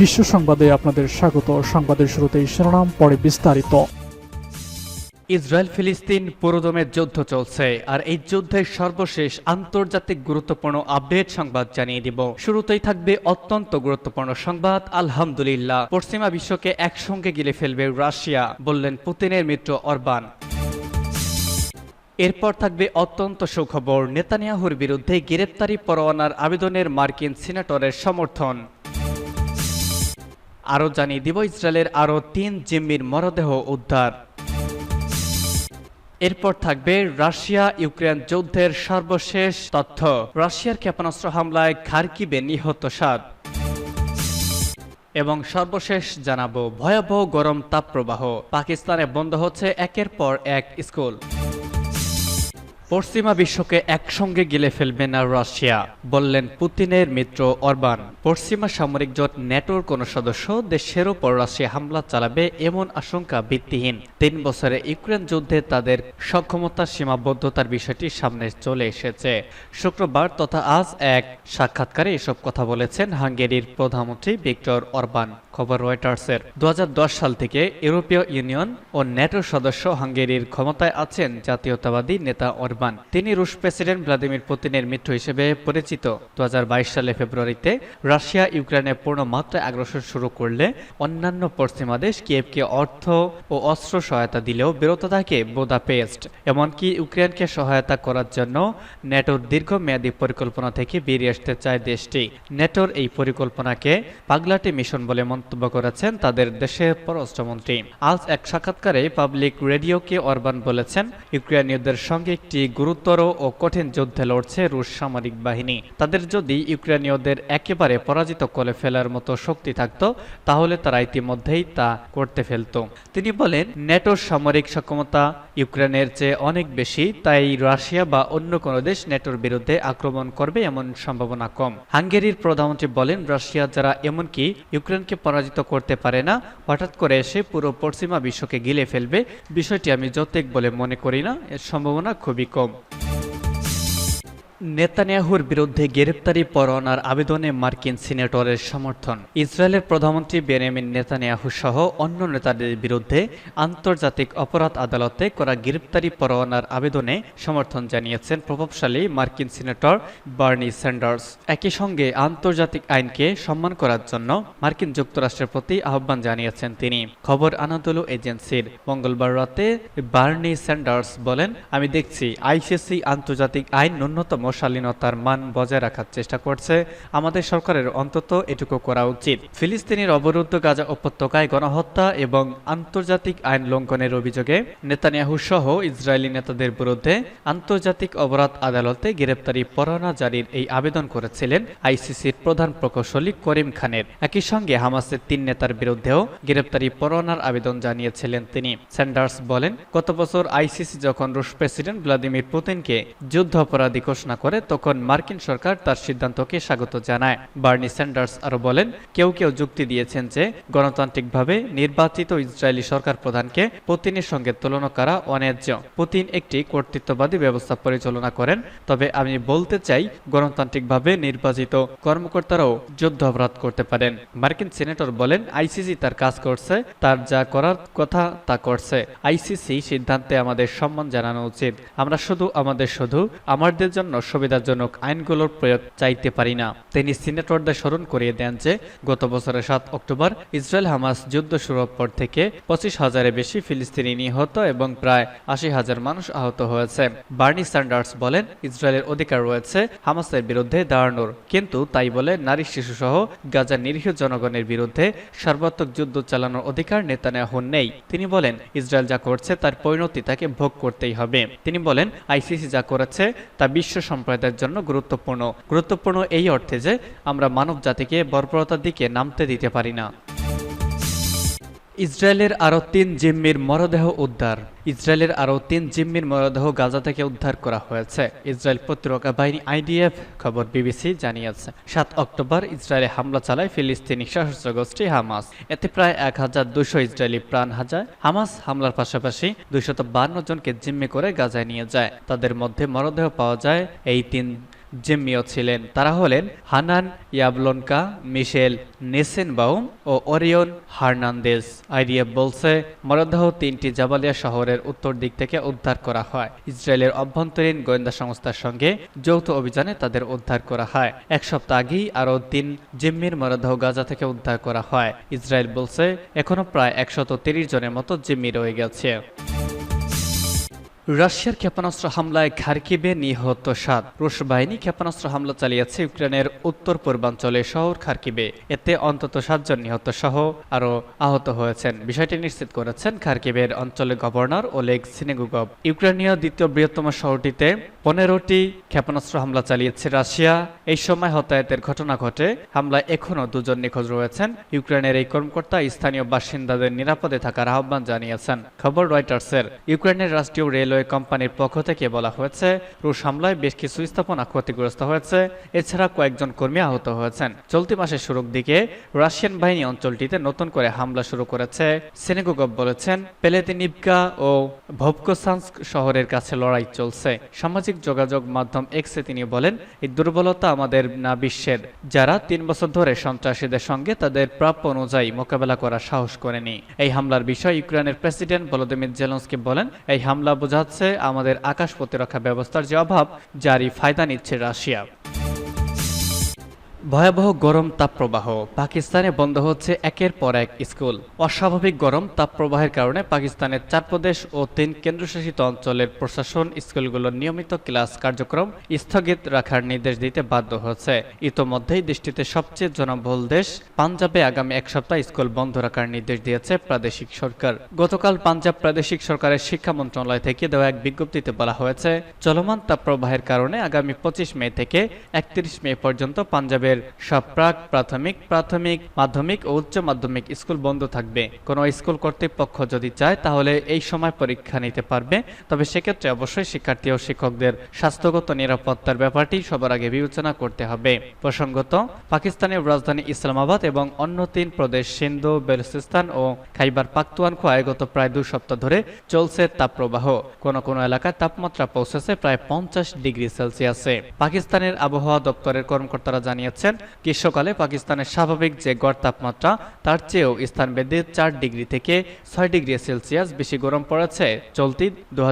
বিশ্ব সংবাদে আপনাদের স্বাগত। সংবাদের শুরুতেই শিরোনাম, পরে বিস্তারিত। ইসরায়েল ফিলিস্তিন পুরোদমের যুদ্ধ চলছে, আর এই যুদ্ধের সর্বশেষ আন্তর্জাতিক গুরুত্বপূর্ণ আপডেট সংবাদ জানিয়ে দিব। শুরুতেই থাকবে অত্যন্ত গুরুত্বপূর্ণ সংবাদ, আলহামদুলিল্লাহ। পশ্চিমা বিশ্বকে একসঙ্গে গিলে ফেলবে রাশিয়া, বললেন পুতিনের মিত্র অরবান। এরপর থাকবে অত্যন্ত সুখবর, নেতানিয়াহুর বিরুদ্ধে গ্রেপ্তারি পরোয়ানার আবেদনের মার্কিন সিনেটরের সমর্থন। আরও জানিয়ে দিব, ইসরায়েলের আরও তিন জিম্মির মরদেহ উদ্ধার। এরপর থাকবে রাশিয়া ইউক্রেন যুদ্ধের সর্বশেষ তথ্য। রাশিয়ার ক্ষেপণাস্ত্র হামলায় খার্কিবে নিহত সাত। এবং সর্বশেষ জানাব, ভয়াবহ গরম তাপপ্রবাহ। পাকিস্তানে বন্ধ হচ্ছে একের পর এক স্কুল। পশ্চিমা বিশ্বকে একসঙ্গে গিলে ফেলবে না রাশিয়া, বললেন পুতিনের মিত্র অরবান। পশ্চিমা সামরিক জোট ন্যাটোর কোন সদস্য দেশের ওপর রাশিয়া হামলা চালাবে এমন আশঙ্কা ভিত্তিহীন। তিন বছরে ইউক্রেন যুদ্ধে তাদের সক্ষমতার সীমাবদ্ধতার বিষয়টি সামনে চলে এসেছে। শুক্রবার তথা আজ এক সাক্ষাৎকারে এসব কথা বলেছেন হাঙ্গেরির প্রধানমন্ত্রী ভিক্টর অরবান। খবর রয়টার্সের। দু হাজার দশ সাল থেকে ইউরোপীয় ইউনিয়ন ও ন্যাটোর সদস্য হাঙ্গেরির ক্ষমতায় আছেন জাতীয়তাবাদী নেতা অরবান। তিনি রুশ প্রেসিডেন্ট ভ্লাদিমির পুতিনের মিত্র হিসেবে পরিচিত। দু সালে ফেব্রুয়ারিতে রাশিয়া ইউক্রেনে পূর্ণ মাত্রায় আগ্রাসন শুরু করলে অন্যান্য পশ্চিমা দেশ কিয়েভকে অর্থ ও অস্ত্র সহায়তা দিলেও বিরত থাকে বোদাপেস্ট। এমনকি ইউক্রেনকে সহায়তা করার জন্য ন্যাটোর দীর্ঘমেয়াদী পরিকল্পনা থেকে বেরিয়ে আসতে চায় দেশটি। ন্যাটোর এই পরিকল্পনাকে পাগলাটি মিশন বলে মন্তব্য করেছেন তাদের দেশের পররাষ্ট্রমন্ত্রী। আজ এক সাক্ষাৎকারে পাবলিক রেডিওকে অরবান বলেছেন, ইউক্রেনীয়দের সঙ্গে একটি গুরুতর ও কঠিন যুদ্ধে লড়ছে রুশ সামরিক বাহিনী। তাদের যদি ইউক্রেনীয়দের একেবারে পরাজিত করে ফেলার মতো শক্তি থাকত, তাহলে তারা ইতিমধ্যেই তা করতে ফেলত। তিনি বলেন ন্যাটোর সামরিক সক্ষমতা ইউক্রেনের চেয়ে অনেক বেশি, তাই রাশিয়া বা অন্য কোনো দেশ ন্যাটোর বিরুদ্ধে আক্রমণ করবে এমন সম্ভাবনা কম। হাঙ্গেরির প্রধানমন্ত্রী বলেন, রাশিয়া যারা এমনকি ইউক্রেনকে পরাজিত করতে পারে না, হঠাৎ করে এসে পুরো পশ্চিমা বিশ্বকে গিলে ফেলবে, বিষয়টি আমি যৌতিক বলে মনে করি না। এর সম্ভাবনা খুবই কম। www.radiocomunitaria.com. নেতানিয়াহুর বিরুদ্ধে গ্রেপ্তারি পরোয়ানার আবেদনে মার্কিন সিনেটরের সমর্থন। ইসরায়েলের প্রধানমন্ত্রী বেনিয়ামিন নেতানিয়াহু সহ অন্য নেতাদের বিরুদ্ধে আন্তর্জাতিক অপরাধ আদালতে করা গ্রেপ্তারি পরোয়ানার আবেদনে সমর্থন জানিয়েছেন প্রভাবশালী মার্কিন সিনেটর বার্নি স্যান্ডার্স। একই সঙ্গে আন্তর্জাতিক আইনকে সম্মান করার জন্য মার্কিন যুক্তরাষ্ট্রের প্রতি আহ্বান জানিয়েছেন তিনি। খবর আনাদুলু এজেন্সির মঙ্গলবার রাতে বার্নি স্যান্ডার্স বলেন, আমি দেখছি আইসিসি আন্তর্জাতিক আইন ন্যূনতম শালীনতার মান বজায় রাখার চেষ্টা করছে আমাদের সরকারের অন্তত এটুকু করা উচিত। ফিলিস্তিনের অবরুদ্ধ গাজা উপত্যকায় গণহত্যা এবং আন্তর্জাতিক আইন লঙ্ঘনের অভিযোগে নেতানিয়াহু সহ ইসরায়েলি নেতাদের বিরুদ্ধে আন্তর্জাতিক অপরাধ আদালতে গ্রেপ্তারি পরোয়ানা জারির এই আবেদন করেছিলেন আইসিসির প্রধান প্রকৌশলী করিম খানের। একই সঙ্গে হামাসের তিন নেতার বিরুদ্ধেও গ্রেপ্তারি পরোয়ানার আবেদন জানিয়েছিলেন তিনি। স্যান্ডার্স বলেন, গত বছর আইসিসি যখন রুশ প্রেসিডেন্ট ভ্লাদিমির পুতিনকে যুদ্ধ অপরাধী ঘোষণা করে তখন মার্কিন সরকার তার সিদ্ধান্তকে স্বাগত জানায়। বার্নি স্যান্ডার্স আরও বলেন, কেউ কেউ যুক্তি দিয়েছেন যে গণতান্ত্রিকভাবে নির্বাচিত ইসরায়েলি সরকার প্রধানকে পুতিনের সঙ্গে তুলনা করা অন্যায্য। পুতিন একটি কর্তৃত্ববাদী ব্যবস্থা পরিচালনা করেন, তবে আমি বলতে চাই, গণতান্ত্রিকভাবে নির্বাচিত কর্মকর্তারাও যুদ্ধ অপরাধ করতে পারেন। মার্কিন সিনেটর বলেন, আইসিসি তার কাজ করছে, তার যা করার কথা তা করছে। আইসিসি সিদ্ধান্তে আমাদের সম্মান জানানো উচিত। আমরা শুধু আমাদের শুধু, আমাদের জন্য সুবিধাজনক আইনগুলোর প্রয়োগ চাইতে পারি না। তিনি সিনেটরদের স্মরণ করিয়ে দেন যে, গত বছরের সাত অক্টোবর ইসরায়েল হামাস যুদ্ধ শুরুর পর থেকে পঁচিশ হাজারের বেশি ফিলিস্তিনি নিহত এবং প্রায় আশি হাজার মানুষ আহত হয়েছে। বার্নি স্যান্ডার্স বলেন, ইসরায়েলের অধিকার রয়েছে হামাসের বিরুদ্ধে দাঁড়ানোর। কিন্তু তাই বলে নারী শিশু সহ গাজার নিরীহ জনগণের বিরুদ্ধে সর্বাত্মক যুদ্ধ চালানোর অধিকার নেতা নেতানিয়াহু নেই। তিনি বলেন, ইসরায়েল যা করছে তার পরিণতি তাকে ভোগ করতেই হবে। তিনি বলেন, আইসিসি যা করেছে তা বিশ্ব সম্প্রদায়ের জন্য গুরুত্বপূর্ণ। গুরুত্বপূর্ণ এই অর্থে যে আমরা মানব জাতিকে বর্বরতার দিকে নামতে দিতে পারি না। ইসরায়েলের আরও তিন জিম্মির মরদেহ উদ্ধার। ইসরায়েলের আরও তিন জিম্মির মরদেহ গাজা থেকে উদ্ধার করা হয়েছে। ইসরায়েল প্রতিরক্ষা বাহিনী আইডিএফ খবর বিবিসি জানিয়েছে। সাত অক্টোবর ইসরায়েলে হামলা চালায় ফিলিস্তিনি সশস্ত্র গোষ্ঠী হামাস। এতে প্রায় এক হাজার দুশো ইসরায়েলি প্রাণ হাজার হামাস হামলার পাশাপাশি দুইশত বান্ন জনকে জিম্মি করে গাজায় নিয়ে যায়। তাদের মধ্যে মরদেহ পাওয়া যায় এই তিন জিম্মিও ছিলেন। তারা হলেন হানান, ইয়াবলনকা, মিশেল নেসেনবাউম ও ওরিয়ন হার্নান্দেজ। আইডিএফ বলছে, মরদেহ তিনটি জাবালিয়া শহরের উত্তর দিক থেকে উদ্ধার করা হয়। ইসরায়েলের অভ্যন্তরীণ গোয়েন্দা সংস্থার সঙ্গে যৌথ অভিযানে তাদের উদ্ধার করা হয়। এক সপ্তাহ আগেই আরও তিন জিম্মির মরদেহ গাজা থেকে উদ্ধার করা হয়। ইসরায়েল বলছে, এখনও প্রায় একশত জনের মতো জিম্মি রয়ে গেছে। রাশিয়ার ক্ষেপণাস্ত্র হামলায় খার্কিবে নিহত সাত। রুশ বাহিনী ক্ষেপণাস্ত্র হামলা চালিয়েছে ইউক্রেনের উত্তর পূর্বাঞ্চলে শহর খার্কিবে। এতে অন্তত সাতজন নিহত সহ আরও আহত হয়েছেন। বিষয়টি নিশ্চিত করেছেন খার্কিবের অঞ্চলের গভর্নর ওলেগ সিনেগুগভ। ইউক্রেনীয় দ্বিতীয় বৃহত্তম শহরটিতে পনেরোটি ক্ষেপণাস্ত্র হামলা চালিয়েছে রাশিয়া। এই সময় হতাহতের ঘটনা ঘটে। হামলায় এখনও দুজন নিখোঁজ রয়েছেন। ইউক্রেনের এই কর্মকর্তা স্থানীয় বাসিন্দাদের নিরাপদে থাকার আহ্বান জানিয়েছেন। খবর রয়টার্সের। ইউক্রেনের রাষ্ট্রীয় রেলওয়ে কোম্পানির পক্ষ থেকে বলা হয়েছে, রুশ হামলায় বেশ কিছু স্থাপনা ক্ষতিগ্রস্ত হয়েছে, এছাড়া কয়েকজন কর্মী আহত হয়েছেন। চলতি মাসের শুরুর দিকে রাশিয়ান বাহিনী অঞ্চলটিতে নতুন করে হামলা শুরু করেছে। সেনেগোগভ বলেছেন, পেলেতিনিভকা ও ভবকোসান্স্ক শহরের কাছে লড়াই চলছে। সামাজিক যোগাযোগ মাধ্যম এক্সে তিনি বলেন, এই দুর্বলতা আমাদের না বিশ্বের। যারা তিন বছর ধরে সন্ত্রাসীদের সঙ্গে তাদের প্রাপ্য অনুযায়ী মোকাবেলা করার সাহস করেনি। এই হামলার বিষয়ে ইউক্রেনের প্রেসিডেন্ট ভলোদিমির জেলন্সকি বলেন, এই হামলা বোঝাচ্ছে আমাদের আকাশ প্রতিরক্ষা ব্যবস্থার যে অভাব যারই ফায়দা নিচ্ছে রাশিয়া। ভয়াবহ গরম তাপপ্রবাহ। পাকিস্তানে বন্ধ হচ্ছে একের পর এক স্কুল। অস্বাভাবিক গরম তাপপ্রবাহের কারণে পাকিস্তানের চার প্রদেশ ও তিন কেন্দ্রশাসিত অঞ্চলের প্রশাসন স্কুলগুলোর নিয়মিত ক্লাস কার্যক্রম স্থগিত রাখার নির্দেশ দিতে বাধ্য হচ্ছে। ইতোমধ্যেই দেশটিতে সবচেয়ে জনবহুল দেশ পাঞ্জাবে আগামী এক সপ্তাহ স্কুল বন্ধ রাখার নির্দেশ দিয়েছে প্রাদেশিক সরকার। গতকাল পাঞ্জাব প্রাদেশিক সরকারের শিক্ষা মন্ত্রণালয় থেকে দেওয়া এক বিজ্ঞপ্তিতে বলা হয়েছে, চলমান তাপপ্রবাহের কারণে আগামী পঁচিশ মে থেকে একত্রিশ মে পর্যন্ত পাঞ্জাবের সব প্রাক, প্রাথমিক প্রাথমিক, মাধ্যমিক ও উচ্চ মাধ্যমিক স্কুল বন্ধ থাকবে। কোনো স্কুল কর্তৃপক্ষ যদি চায়, তাহলে এই সময় পরীক্ষা নিতে পারবে। তবে সেক্ষেত্রে অবশ্যই শিক্ষার্থী ও শিক্ষকদের স্বাস্থ্যগত নিরাপত্তার ব্যাপারটি সবার আগে বিবেচনা করতে হবে। প্রসঙ্গত, পাকিস্তানের রাজধানী ইসলামাবাদ এবং অন্য তিন প্রদেশ সিন্ধু, বেলুচিস্তান ও খাইবার পাখতুয়ানখোয়ায় গত প্রায় দু সপ্তাহ ধরে চলছে তাপপ্রবাহ। কোন কোন এলাকায় তাপমাত্রা পৌঁছেছে প্রায় পঞ্চাশ ডিগ্রি সেলসিয়াসে। পাকিস্তানের আবহাওয়া দপ্তরের কর্মকর্তারা জানিয়েছেন গ্রীষ্মকালে পাকিস্তানের স্বাভাবিক যে গড় তাপমাত্রা, তার চেয়েও স্থানভেদে চার ডিগ্রি থেকে ছয় ডিগ্রি সেলসিয়াস বেশি গরম পড়েছে চলতি দু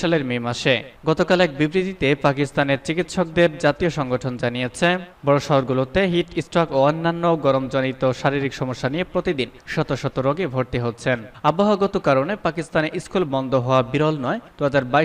সালের মে মাসে। গতকাল এক বিবৃতিতে পাকিস্তানের চিকিৎসকদের জাতীয় সংগঠন জানিয়েছে, বড় শহরগুলোতে হিট স্ট্রোক ও অন্যান্য গরমজনিত শারীরিক সমস্যা নিয়ে প্রতিদিন শত শত রোগে ভর্তি হচ্ছেন। আবহাওয়াগত কারণে পাকিস্তানে স্কুল বন্ধ হওয়া বিরল নয়। দু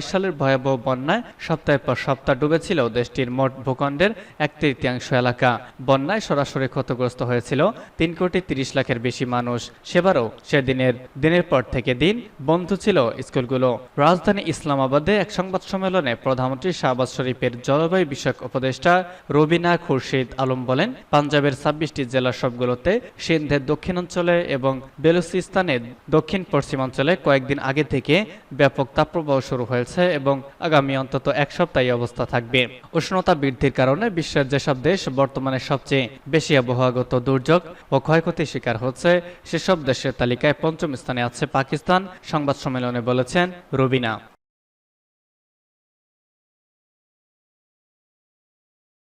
সালের ভয়াবহ বন্যায় সপ্তাহের পর সপ্তাহ ডুবেছিল দেশটির মোট ভূখণ্ডের এক তৃতীয়াংশ এলাকা। বন্যায় সরাসরি ক্ষতিগ্রস্ত হয়েছিল তিন কোটি তিরিশ লাখের বেশি মানুষ। সেবারও সেদিনের দিনের পর থেকে দিন বন্ধ ছিল স্কুলগুলো। রাজধানী ইসলামাবাদে এক সংবাদ সম্মেলনে প্রধানমন্ত্রী শাহবাজ শরীফের জলবায়ু বিষয়ক উপদেষ্টা রবিনা খুরশিদ আলম বলেন, পাঞ্জাবের ছাব্বিশটি জেলার সবগুলোতে সিন্ধের দক্ষিণাঞ্চলে এবং বেলুচিস্তানের দক্ষিণ পশ্চিমাঞ্চলে কয়েকদিন আগে থেকে ব্যাপক তাপপ্রবাহ শুরু হয়েছে এবং আগামী অন্তত এক সপ্তাহ অবস্থা থাকবে। উষ্ণতা বৃদ্ধির কারণে বিশ্বের যেসব দেশ বর্তমানে সবচেয়ে বেশি আবহাওয়াগত দুর্যোগ ও ক্ষয়ক্ষতির শিকার হচ্ছে সেসব দেশের তালিকায় পঞ্চম স্থানে আছে পাকিস্তান। সংবাদ সম্মেলনে বলেছেন রবিনা।